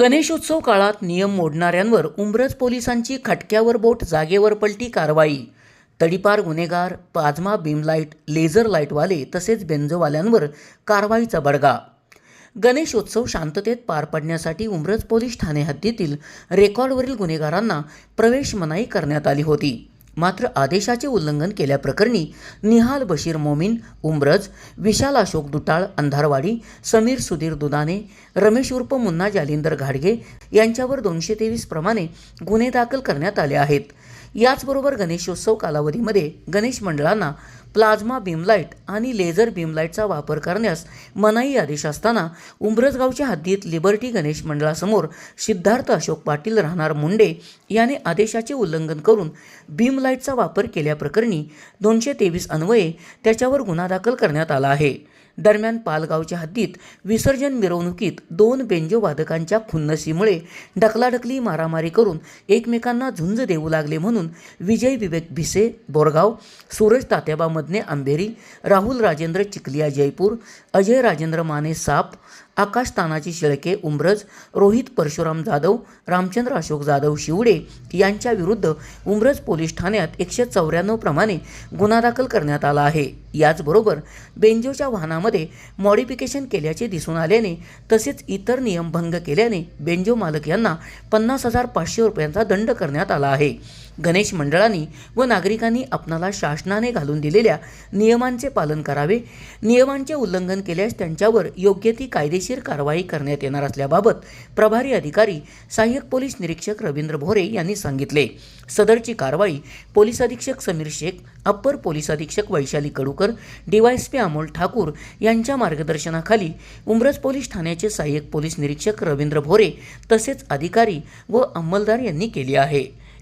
गणेशोत्सव काळात नियम मोडणाऱ्यांवर उंब्रज पोलिसांची खटक्यावर बोट जागेवर पलटी कारवाई. तडीपार गुन्हेगार प्लाझ्मा बीमलाईट लेझर लाईटवाले तसेच बेंजोवाल्यांवर कारवाईचा बडगा. गणेशोत्सव शांततेत पार पडण्यासाठी उंब्रज पोलीस ठाणे हद्दीतील रेकॉर्डवरील गुन्हेगारांना प्रवेश मनाई करण्यात आली होती. मात्र आदेशाचे उल्लंघन केल्याप्रकरणी निहाल बशीर मोमीन उमरज विशाल अशोक दुटाळ अंधारवाडी समीर सुधीर दुदाने रमेश उर्फ मुन्ना जालिंदर घाडगे यांच्यावर दोनशे तेवीस प्रमाणे गुन्हे दाखल करण्यात आले आहेत. याचबरोबर गणेशोत्सव कालावधीमध्ये गणेश मंडळांना प्लाझ्मा बीमलाईट आणि लेझर बीमलाईटचा वापर करण्यास मनाई आदेश असताना उंब्रजगावच्या हद्दीत लिबर्टी गणेश मंडळासमोर सिद्धार्थ अशोक पाटील राहणार मुंडे याने आदेशाचे उल्लंघन करून बीमलाईटचा वापर केल्याप्रकरणी दोनशे तेवीस अन्वये त्याच्यावर गुन्हा दाखल करण्यात आला आहे. दरम्यान पालगावच्या हद्दीत विसर्जन मिरवणुकीत दोन बेंजो वादकांच्या खुन्नसीमुळे ढकलाढकली मारामारी करून एकमेकांना झुंज देऊ लागले म्हणून विजय विवेक भिसे बोरगाव सूरज तात्याबा मदने आंबेरी राहुल राजेंद्र चिखलिया जयपूर अजय राजेंद्र माने साप आकाश तानाजी शेळके उंब्रज रोहित परशुराम जाधव रामचंद्र अशोक जाधव शिवडे यांच्या विरुद्ध पोलीस ठाण्यात एकशे चौऱ्याण्णव प्रमाणे गुन्हा दाखल करण्यात आला आहे. याचबरोबर बेंजोच्या वाहनामध्ये मॉडिफिकेशन केल्याचे दिसून आल्याने तसेच इतर नियम भंग केल्याने बेंजो मालक यांना पन्नास हजार पाचशे रुपयांचा दंड करण्यात आला आहे. गणेश मंडळांनी व नागरिकांनी आपणाला शासनाने घालून दिलेल्या नियमांचे पालन करावे. नियमांचे उल्लंघन केल्यास त्यांच्यावर योग्य ती कायदेशीर कारवाई करण्यात येणार असल्याबाबत प्रभारी अधिकारी सहाय्यक पोलीस निरीक्षक रवींद्र भोरे यांनी सांगितले. सदरची कारवाई पोलीस अधीक्षक समीर शेख अप्पर पोलीस अधीक्षक वैशाली कडूकर डीवायएसपी अमोल ठाकूर यांच्या मार्गदर्शनाखाली उमरज पोलीस ठाण्याचे सहाय्यक पोलीस निरीक्षक रवींद्र भोरे तसेच अधिकारी व अंमलदार यांनी केली आहे.